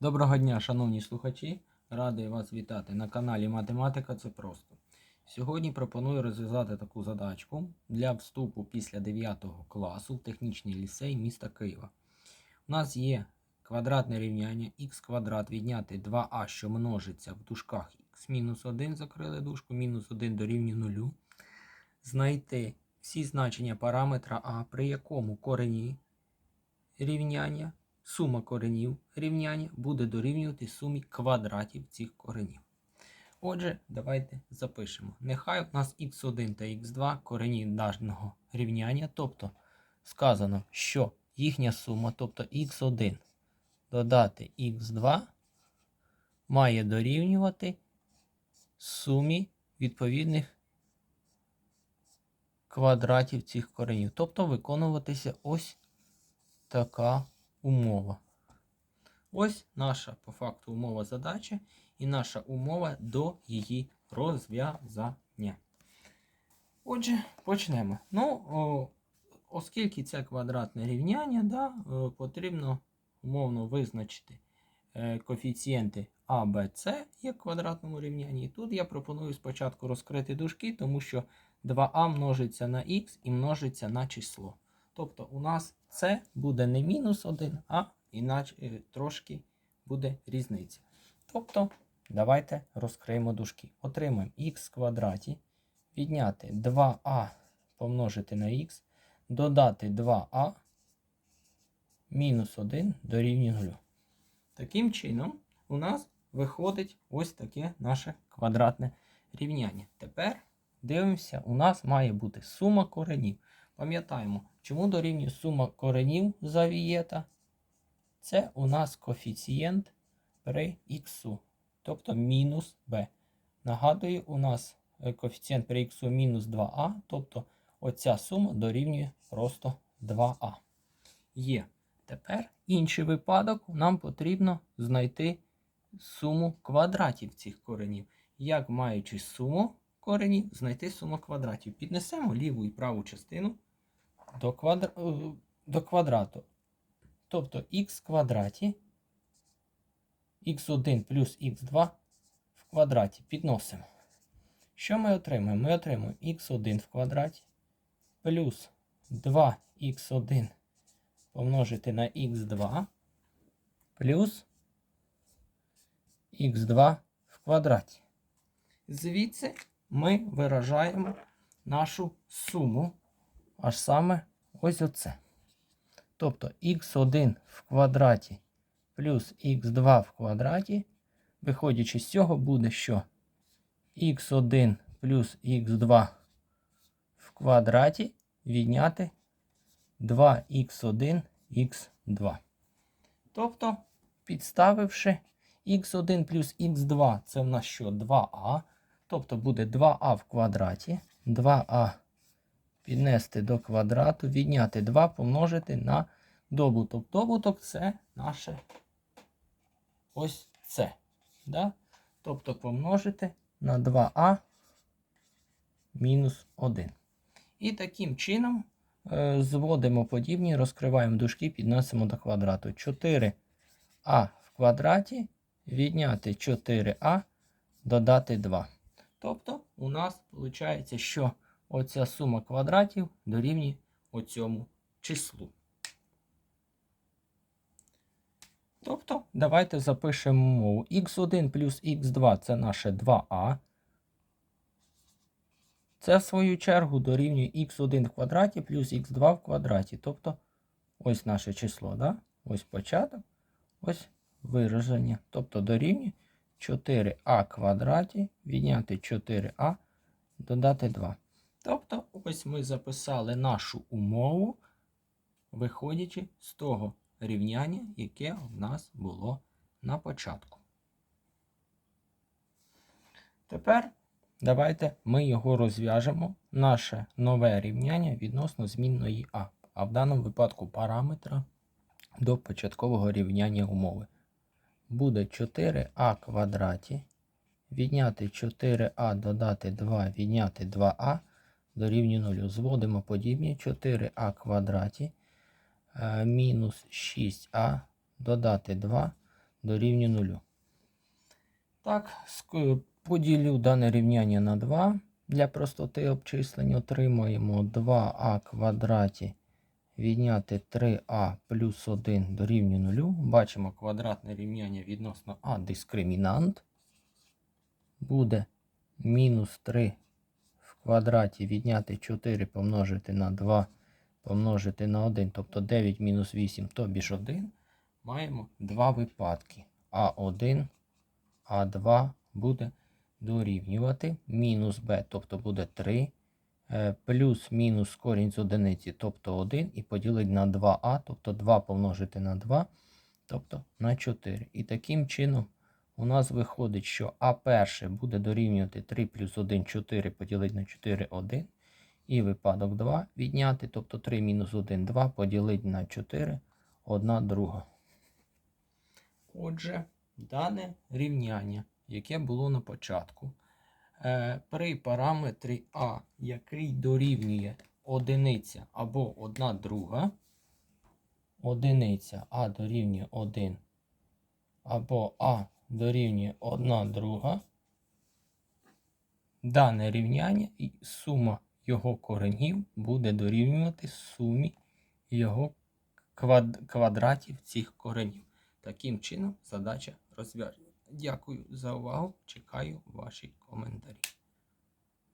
Доброго дня, шановні слухачі! Радий вас вітати на каналі Математика це просто. Сьогодні пропоную розв'язати таку задачку для вступу після 9 класу в технічний ліцей міста Києва. У нас є квадратне рівняння х квадрат відняти 2а, що множиться в дужках х мінус 1, закрили дужку, мінус 1 дорівнює 0. Знайти всі значення параметра а, при якому корені рівняння сума коренів рівняння буде дорівнювати сумі квадратів цих коренів. Отже, давайте запишемо. Нехай у нас х1 та х2 корені даного рівняння, тобто сказано, що їхня сума, тобто х1 додати х2 має дорівнювати сумі відповідних квадратів цих коренів. Тобто виконуватися ось така умова. Ось наша по факту умова задачі і наша умова до її розв'язання. Отже, почнемо. Ну, о, оскільки це квадратне рівняння, да, е, потрібно умовно визначити е, коефіцієнти А, Б, С як квадратному рівнянні. І тут я пропоную спочатку розкрити дужки, тому що 2а множиться на х і множиться на число. Тобто у нас це буде не мінус 1, а іначе трошки буде різниця. Тобто, давайте розкриємо дужки. Отримаємо х квадраті, відняти 2а помножити на х, додати 2а мінус 1 дорівнює 0. Таким чином, у нас виходить ось таке наше квадратне рівняння. Тепер дивимося, у нас має бути сума коренів. Пам'ятаємо, чому дорівнює сума коренів за вієта? Це у нас коефіцієнт при х, тобто мінус b. Нагадую, у нас е, коефіцієнт при х мінус 2а, тобто оця сума дорівнює просто 2а. Є. Тепер інший випадок, нам потрібно знайти суму квадратів цих коренів. Як маючи суму коренів, знайти суму квадратів. Піднесемо ліву і праву частину до, квадр... е, до квадрату. Тобто х квадраті х1 плюс х2 в квадраті підносимо. Що ми отримаємо? Ми отримаємо х1 в квадраті плюс 2х1 помножити на х2 плюс х2 в квадраті. Звідси ми виражаємо нашу суму, аж саме ось оце. Тобто х1 в квадраті плюс х2 в квадраті, виходячи з цього, буде що х1 плюс х2 в квадраті відняти 2х1 х2. Тобто, підставивши х1 плюс х2, це в нас що 2а. Тобто буде 2а в квадраті. 2а піднести до квадрату, відняти 2 помножити на добуток. Добуток це наше ось це. Да? Тобто помножити на 2а мінус 1. І таким чином е, зводимо подібні, розкриваємо дужки, підносимо до квадрату. 4а в квадраті відняти 4а додати 2. Тобто у нас виходить, що оця сума квадратів дорівнює оцьому числу. Тобто, давайте запишемо мову. х1 плюс х2 це наше 2а. Це, в свою чергу, дорівнює х1 в квадраті плюс х2 в квадраті. Тобто, ось наше число. Да? Ось початок, ось вираження. Тобто дорівнює 4а квадраті відняти 4а додати 2. Тобто, ось ми записали нашу умову, виходячи з того рівняння, яке в нас було на початку. Тепер давайте ми його розв'яжемо. Наше нове рівняння відносно змінної А, а в даному випадку параметра до початкового рівняння умови. Буде 4а квадраті. Відняти 4а додати 2, відняти 2а дорівнює 0. Зводимо подібні 4а квадраті е, мінус 6а додати 2 дорівнює 0. Так, поділю дане рівняння на 2. Для простоти обчислення отримаємо 2а квадраті відняти 3а плюс 1 дорівнює 0. Бачимо квадратне рівняння відносно а дискримінант. Буде мінус 3 в квадраті відняти 4 помножити на 2 помножити на 1, тобто 9 мінус 8, тобі ж 1. Маємо два випадки. А1, А2 буде дорівнювати мінус b, тобто буде 3, е, плюс мінус корінь з одиниці, тобто 1, і поділити на 2а, тобто 2 помножити на 2, тобто на 4. І таким чином у нас виходить, що А перше буде дорівнювати 3 плюс 1, 4 поділити на 4, 1. І випадок 2 відняти, тобто 3 мінус 1, 2 поділити на 4, 1 друга. Отже, дане рівняння, яке було на початку, е, при параметрі А, який дорівнює одиниця або 1 друга, одиниця А дорівнює 1 або А дорівнює 1 друга, дане рівняння і сума його коренів буде дорівнювати сумі його квад- квадратів цих коренів. Таким чином задача розв'язана. Дякую за увагу. Чекаю ваші коментарі.